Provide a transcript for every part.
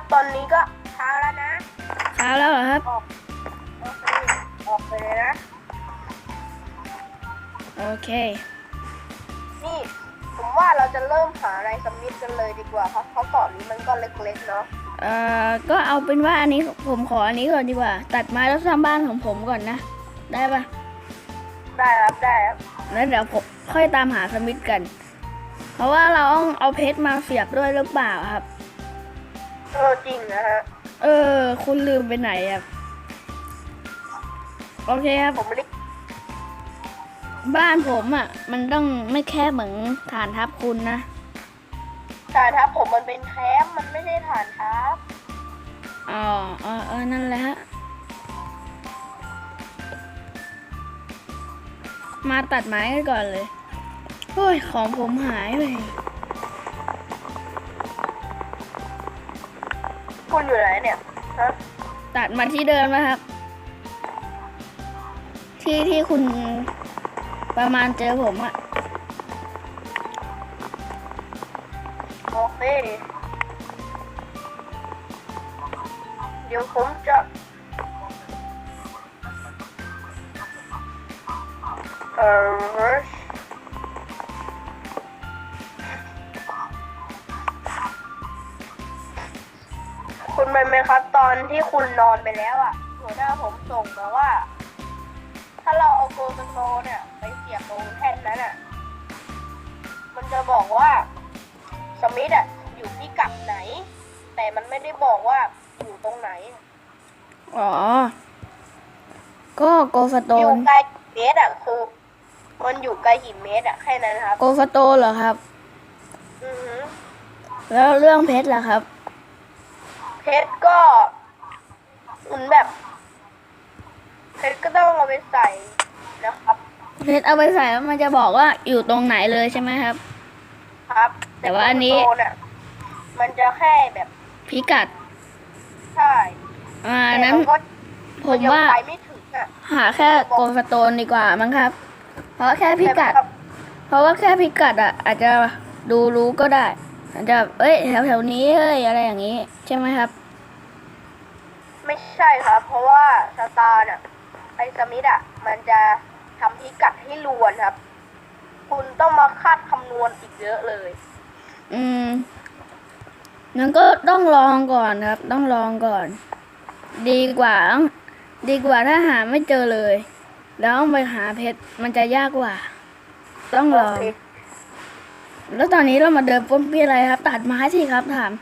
ครับตอนนี้ก็เช้าแล้วนะ เช้าแล้วเหรอครับ ออกโอเคออกไปเลยนะ โอเค นี่ ผมว่าเราจะเริ่มหาอะไรสมิธกันเลยดีกว่าครับเพราะเกาะนี้มันก็เล็กๆเนาะ เอ่อ ก็เอาเป็นว่าอันนี้ผมขออันนี้ก่อนดีกว่า ตัดไม้แล้วสร้างบ้านของผมก่อนนะ ได้ปะได้ครับได้ครับแล้วเดี๋ยวผมค่อยตามหาสมิธกัน เพราะว่าเราต้องเอาเพชรมาเสียบด้วยหรือเปล่าครับ เออจริงนะฮะ เออ คุณลืมไปไหนครับโอเคครับ ผมไม่ได้บ้านผมอะ มันต้องไม่แค่เหมือนฐานทัพคุณนะ ฐานทัพผมมันเป็นแคมป์มันไม่ใช่ฐานทัพอ๋อเออเออนั่นแหละฮะ มาตัดไม้กันก่อนเลยโอ้ย ของผมหายไป คุณอยู่ไหนเนี่ยฮะตัดมาที่เดิมนะครับ ที่ที่คุณประมาณเจอผมอะ โอเค ไหมครับ ตอนที่คุณนอนไปแล้วอะหัวหน้าผมส่งมาว่า ถ้าเราเอาโกลสโนเนี่ยไปเสียบตรงแท่นนั้นอะ มันจะบอกว่าสมิธอะอยู่ที่กัดไหน แต่มันไม่ได้บอกว่าอยู่ตรงไหนอ๋อ ก็โกสโตอยู่น ไกลกี่เมตรอะคือมันอยู่ไกลกี่เมตรอะแค่นั้นครับ โกสโตนเหรอครับ อือหือแล้วเรื่องเพชรล่ะครับ เพชรก็เหมือนแบบ เพชรก็ต้องเอาไปใส่นะครับ เพชรเอาไปใส่แล้วมันจะบอกว่าอยู่ตรงไหนเลยใช่ไหมครับ ครับแต่ว่าอันนี้โน่ะมันจะแค่แบบพิกัด ใช่อ่าแต่นั้นก็ผมว่านยังไปไม่ถึงอะหาแค่โกสโตนดีกว่ามั้งครับ เพราะแค่พิกัดใช่ไหมครับเพราะว่าแค่พิกัดอะ อาจจะดูรู้ก็ได้ อาจจะเอ้ยแถวแถวๆนี้เอ้ยอะไรอย่างนี้ ใช่ไหมครับ ไม่ใช่ครับ เพราะว่าสตาร์เนี่ยไอสมิธอะ มันจะทำพิกัดให้ลวนครับ คุณต้องมาคาดคำนวณอีกเยอะเลย อืมงั้นก็ต้องลองก่อนครับ ต้องลองก่อน ดีกว่า ดีกว่าถ้าหาไม่เจอเลย แล้วต้องไปหาเพชรมันจะยากกว่า ต้องลองโอเค แล้วตอนนี้เรามาเดินป้นเปี้ยอะไรครับ ตัดไม้สิครับถาม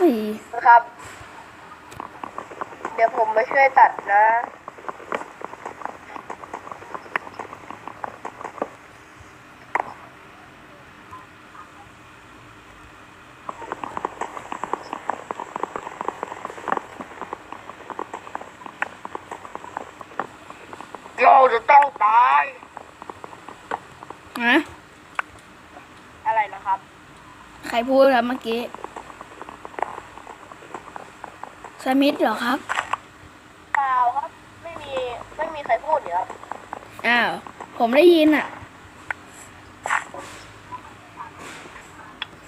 อุ้ยนะครับ เดี๋ยวผมมาช่วยตัดนะ เราจะต้องตาย ฮะ อะไรนะครับ ใคร พูดครับเมื่อกี้สมิธเหรอครับเปล่าครับ ไม่มีไม่มีใครพูดเดี๋ยวอ้าว ผมได้ยินอะ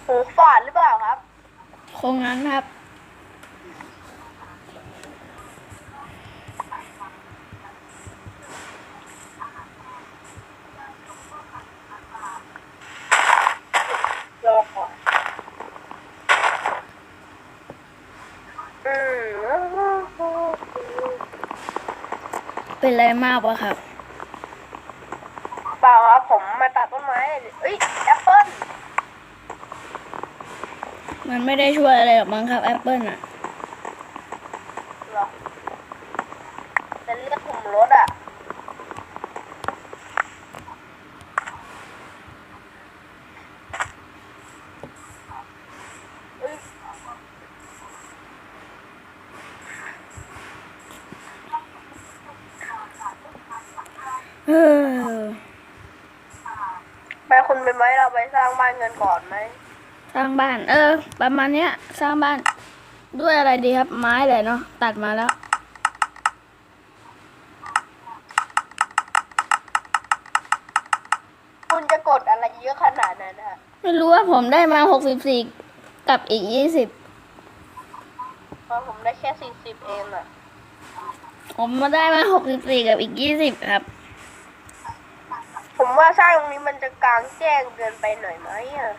หูฝาดหรือเปล่าครับ คงงั้นครับ รอก่อนอืม เป็นอะไรมากวะครับเปล่าครับผมมาตัดต้นไม้เอ้ยแอปเปิ้ลมันไม่ได้ช่วยอะไรหรอกมั้งครับแอปเปิลอะ เหรอเป็นเลือดผมรถอะ เอ้ย เออไปคุณไปไหมเราไปสร้างบ้านเงินก่อนไหมสร้างบ้าน เออ ประมาณเนี้ย สร้างบ้าน ด้วยอะไรดีครับ ไม้แหละเนาะตัดมาแล้ว คุณจะกดอะไรเยอะขนาดนั้นฮะไม่รู้ว่าผมได้มาหกสิบสี่กับอีกยี่สิบเพราะผมได้แค่สี่สิบเองอะผมมาได้มาหกสิบสี่กับอีกยี่สิบครับ ผมว่าสร้างตรงนี้มันจะกลางแจ้งเกินไปหน่อยไหมอะ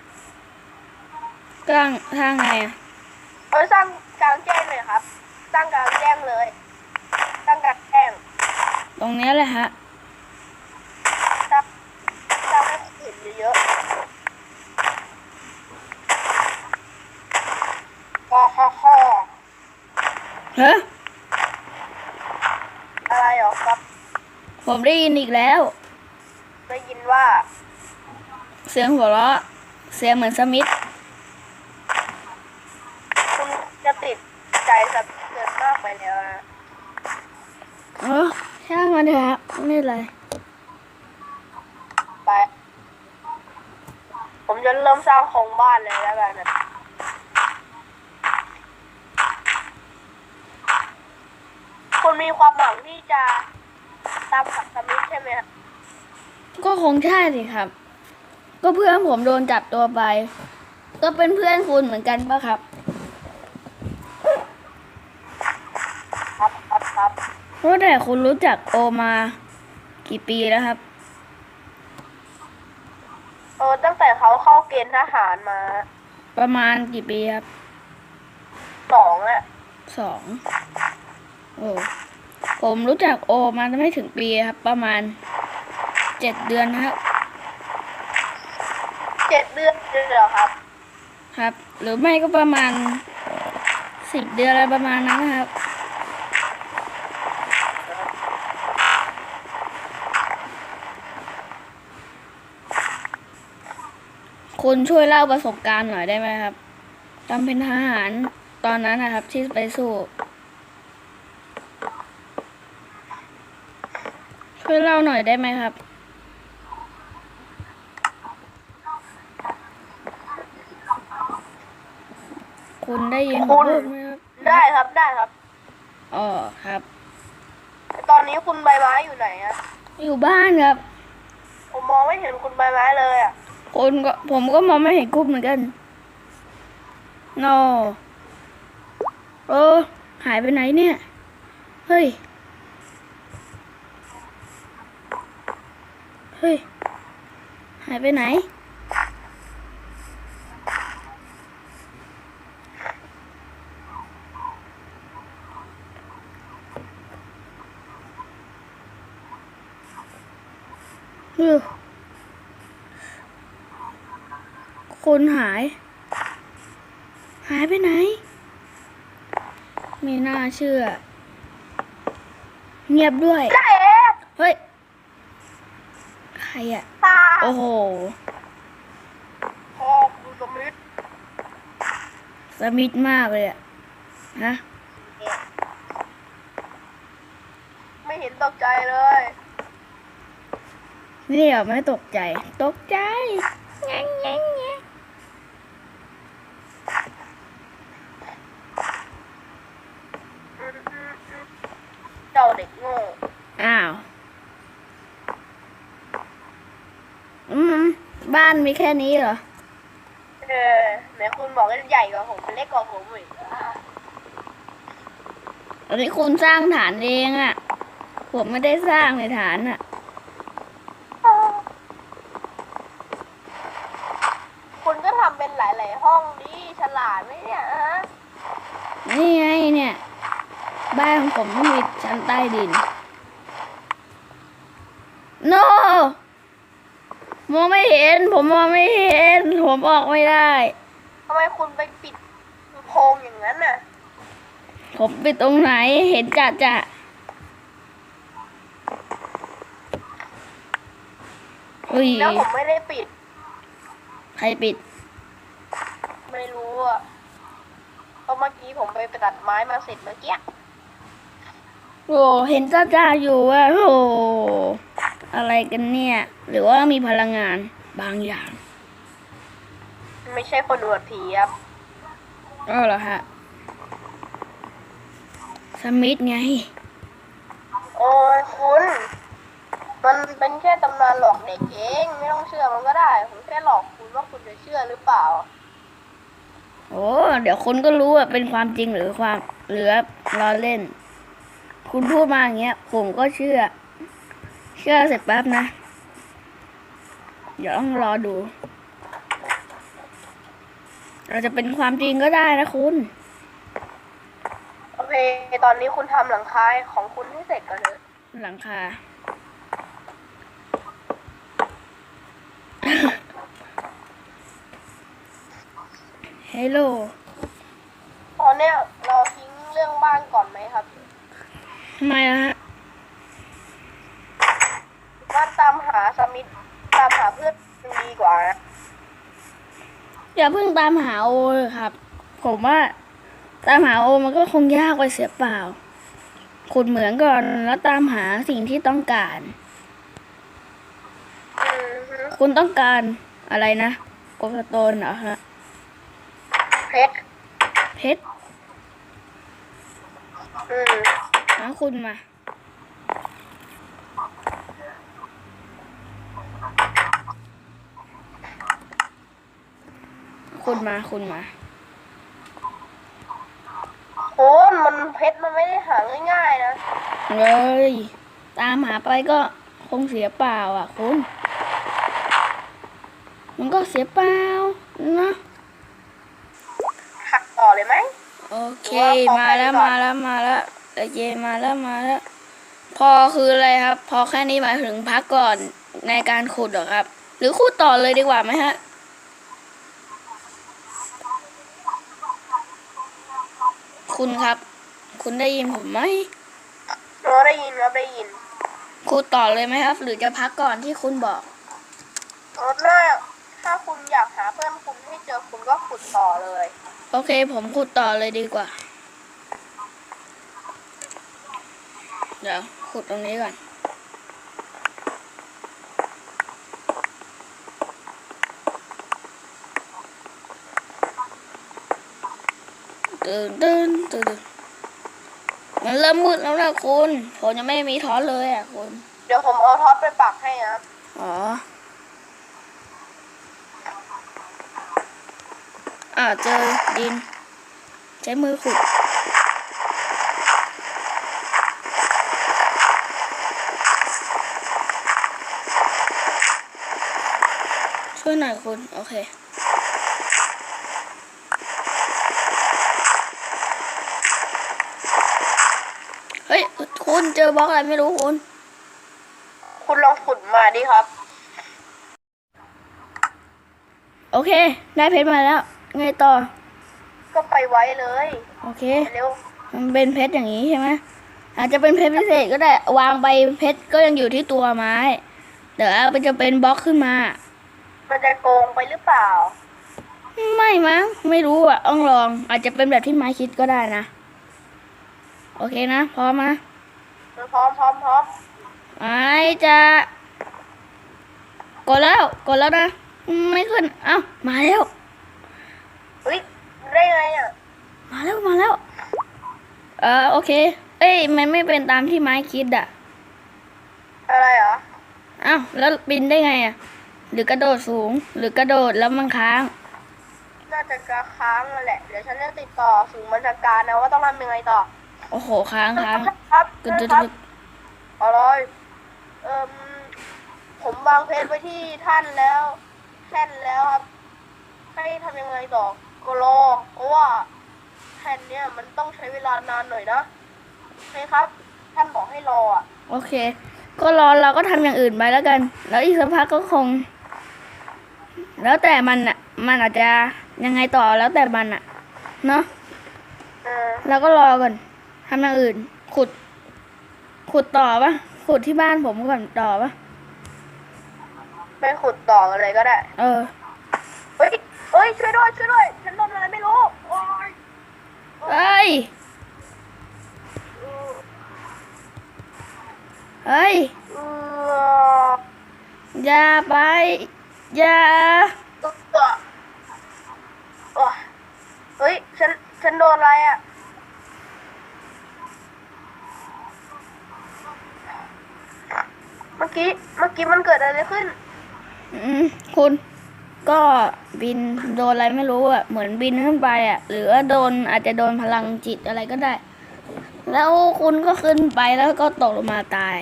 กลางทางไงอะเออสร้างกลางแจ้งหน่อยครับ สร้างกลางแจ้งเลย สร้างกลางแจ้งตรงเนี้ยแหละฮะ สร้างสร้างให้คนเห็นเยอะๆฮ่อฮ่อฮ่อฮะอะไรหรอครับ ผมได้ยินอีกแล้ว ได้ยินว่า เสียงหัวเราะ เสียงเหมือนสมิธคุณจะติดใจสับเกินมากไปแล้วนะเออช่างมันเถอะครับไม่เป็นไรไป ผมจะเริ่มสร้างโครงบ้านเลยแล้วกันนะคุณมีความหวังที่จะตามกับสมิธใช่ไหมครับ ก็คงใช่สิครับ ก็เพื่อนผมโดนจับตัวไป ก็เป็นเพื่อนคุณเหมือนกันปะครับ ครับครับครับรู้แต่คุณรู้จักโอมากี่ปีแล้วครับ เออตั้งแต่เขาเข้าเกณฑ์ทหารมา ประมาณกี่ปีครับสองอะสองโอ้ผมรู้จักโอมาไม่ถึงปีครับ ประมาณ เจ็ดเดือนนะครับ เจ็ดเดือนเลยเหรอครับ ครับ หรือไม่ก็ประมาณสิบเดือนอะไรประมาณนั้นนะครับ คุณช่วยเล่าประสบการณ์หน่อยได้ไหมครับตอนเป็นทหารตอนนั้นนะครับ ที่ไปสู้ช่วยเล่าหน่อยได้ไหมครับ คุณได้ยินผมพูดไหมครับได้ครับได้ครับ อ๋อครับ ตอนนี้คุณใบไม้อยู่ไหนอะอยู่บ้านครับ ผมมองไม่เห็นคุณใบไม้เลยอะคนก็ผมก็มองไม่เห็นกรุ๊ปเหมือนกันโนโอ้หายไปไหนเนี่ย เฮ้ย เฮ้ย หายไปไหน คนหาย หายไปไหน ไม่น่าเชื่อ เงียบด้วยได้เอ๊ะเฮ้ย ใครอะตาโอ้โหพ่อคุณสมิธสมิธมากเลยอะฮะไม่เห็นตกใจเลยนี่ เหรอไม่ตกใจ ตกใจแงงแงงแงงเจ้าเด็กโง่อ้าว อืม บ้านมีแค่นี้เหรอ เออไหนคุณบอกว่าใหญ่กว่าผมเล็กกว่าผมอีกอันนี้คุณสร้างฐานเองอะผมไม่ได้สร้างในฐานอะคุณก็ทำเป็นหลาย ๆ ห้องดิฉลาดไหมเนี่ยฮะ นี่ไงเนี่ย บ้านของผมต้องมีชั้นใต้ ดิน no มองไม่เห็น ผมมองไม่เห็น ผมออกไม่ได้ ทำไมคุณไปปิดโพรงอย่างนั้นน่ะ ผมไปตรงไหนเห็นจะจะเฮ้ยแล้วผมไม่ได้ปิด ใครปิด ไม่รู้อะเพราะเมื่อกี้ผมไปตัดไม้มาเสร็จเมื่อกี้ โอ้เห็นจ้าจ้าอยู่ว่าโอ้อะไรกันเนี่ย หรือว่ามีพลังงานบางอย่าง ไม่ใช่คนอวดผีครับก็เหรอฮะสมิธไง โอ้ยคุณ มันเป็นแค่ตำนานหลอกเด็กเองไม่ต้องเชื่อมันก็ได้ ผมแค่หลอกคุณว่าคุณจะเชื่อหรือเปล่า โอ้เดี๋ยวคุณก็รู้ว่าเป็นความจริงหรือความหรือล้อเล่น คุณพูดมาอย่างเงี้ย ผมก็เชื่อ เชื่อเสร็จแป๊บนะ เดี๋ยวต้องรอดู เราจะเป็นความจริงก็ได้นะคุณ โอเค ตอนนี้คุณทำหลังคาของคุณให้เสร็จก่อนเถอะหลังคา เฮลโล ตอนเนี้ยเราทิ้งเรื่องบ้านก่อนไหมครับ ทำไมนะฮะว่าตามหาสมิธตามหาเพื่อนยังดีกว่านะอย่าเพิ่งตามหาโอเลยครับ ผมว่า ตามหาโอมันก็คงยากไปเสียเปล่า ขุดเหมืองก่อนแล้วตามหาสิ่งที่ต้องการ อืมฮึคุณต้องการอะไรนะโกลสโตนเหรอฮะเพชรเพชรอืม นะคุณมา คุณมาคุณมา โอ้มันเพชรมันไม่ได้หาง่ายๆนะ เลยตามหาไปก็คงเสียเปล่าอะ คุณ มันก็เสียเปล่านะหักต่อเลยไหม โอเคหรือว่าพอมาแล้วแค่นี้ก่อนมาแล้วมาแล้ว โอเคมาแล้วมาแล้ว พอคืออะไรครับ พอแค่นี้หมายถึงพักก่อนในการขุดเหรอครับ หรือขุดต่อเลยดีกว่าไหมฮะคุณครับ คุณได้ยินผมไหมเราได้ยินครับได้ยินขุดต่อเลยไหมครับ หรือจะพักก่อนที่คุณบอกเออน่าถ้าคุณอยากหาเพื่อนคุณให้เจอคุณก็ขุดต่อเลย โอเค ผมขุดต่อเลยดีกว่า เดี๋ยวขุดตรงนี้ก่อน ตื่นตื่นตื่นมันเริ่มมืดแล้วนะคุณผมยังไม่มีท้อนเลยอะคุณ เดี๋ยวผมเอาท็อตไปปักให้นะครับ อ๋อ อ่าเจอดิน ใช้มือขุด ช่วยหน่อย คุณ โอเคเฮ้ยคุณเจอบล็อกอะไรไม่รู้คุณ คุณลองขุดมาดิครับ โอเค ได้เพชรมาแล้ว ไงต่อ ก็ไปไว้เลย โอเค เร็ว มันเป็นเพชรอย่างนี้ใช่ไหมอาจจะเป็นเพชรพิเศษก็ได้ วางไปเพชรก็ยังอยู่ที่ตัวไม้ เดี๋ยวมันจะเป็นบล็อกขึ้นมา มันจะโกงไปหรือเปล่า ไม่มั้งไม่รู้อะต้องลอง อาจจะเป็นแบบที่ไม้คิดก็ได้นะ โอเคนะ พร้อมนะเออพร้อมพร้อมพร้อมไม้จะกดแล้วกดแล้วนะ ไม่ขึ้น เอ้ามาแล้วเฮ้ยได้ไงอะ มาแล้วมาแล้ว เออโอเค เอ้ยมันไม่เป็นตามที่ไม้คิดอะ อะไรเหรออ้าวแล้วบินได้ไงอะ หรือกระโดดสูง หรือกระโดดแล้วมันค้าง น่าจะกระค้างนั่นแหละ เดี๋ยวฉันจะติดต่อสูงบัญชาการนะว่าต้องทำยังไงต่อ โอ้โหค้างค้างครับกึดดึดครับดึดเอาเลยเอ่มผมวางเพจไว้ที่ท่านแล้วแท่นแล้วครับ ให้ทำยังไงต่อก็รอเพราะว่าแท่นเนี้ยมันต้องใช้เวลานานหน่อยนะโอเคครับ ท่านบอกให้รออะ โอเค ก็รอเราก็ทำอย่างอื่นไปแล้วกัน แล้วอีกสักพักก็คง แล้วแต่มันอะมันอาจจะยังไงต่อแล้วแต่มันอะ เนาะเออเราก็รอก่อนทำอย่างอื่น ขุด ขุดต่อปะขุดที่บ้านผมก่อนต่อปะไปขุดต่อกันเลยก็ได้ เออเฮ้ยเฮ้ยช่วยด้วยช่วยด้วยฉันโดนอะไรไม่รู้โอ้ยเอ้ยเฮ้ยเอออย่าไป อย่าเออโอ้ยเฮ้ย ฉัน ฉันโดนอะไรอะ เมื่อกี้ เมื่อกี้มันเกิดอะไรขึ้น อืมคุณ ก็บินโดนอะไรไม่รู้อะ เหมือนบินขึ้นไปอะ หรือว่าโดนอาจจะโดนพลังจิตอะไรก็ได้ แล้วคุณก็ขึ้นไปแล้วก็ตกลงมาตาย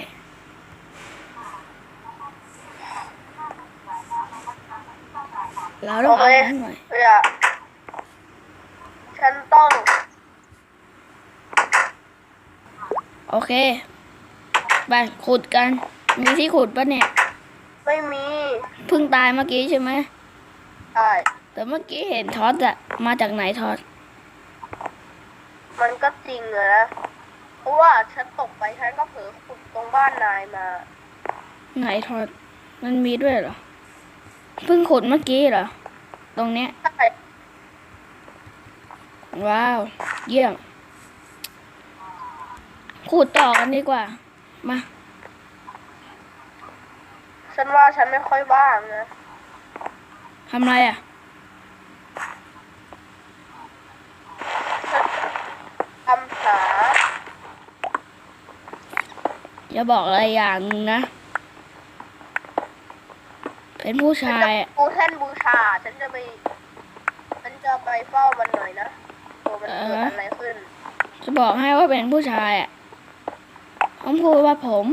เราต้โอองเคเอาให้หน่อยเพื่อฉันต้องโอเคไปขุดกัน มีที่ขุดปะเนี่ยไม่มีเพิ่งตายเมื่อกี้ใช่ไหมใช่แต่เมื่อกี้เห็นทอสอะมาจากไหนทอสมันก็จริงอะนะ เพราะว่าฉันตกไปฉันก็เผลอขุดตรงบ้านนายมา ไหนทอสมันมีด้วยเหรอ เพิ่งขุดเมื่อกี้เหรอ ตรงเนี้ย ใช่ว้าว เยี่ยม ขุดต่อกันดีกว่า มา ฉันว่าฉันไม่ค่อยว่างนะ ทำไรอะทำหา อย่าบอกอะไรอย่างหนึงนะ เป็นผู้ฉันชาจะยอะปูแท่นบูชา ฉันจะไป ฉันจะไปเฝ้ามันหน่อยนะตัวมันเกิดอะไรขึ้น จะบอกให้ว่าเป็นผู้ชายอะต้องพูดว่าผม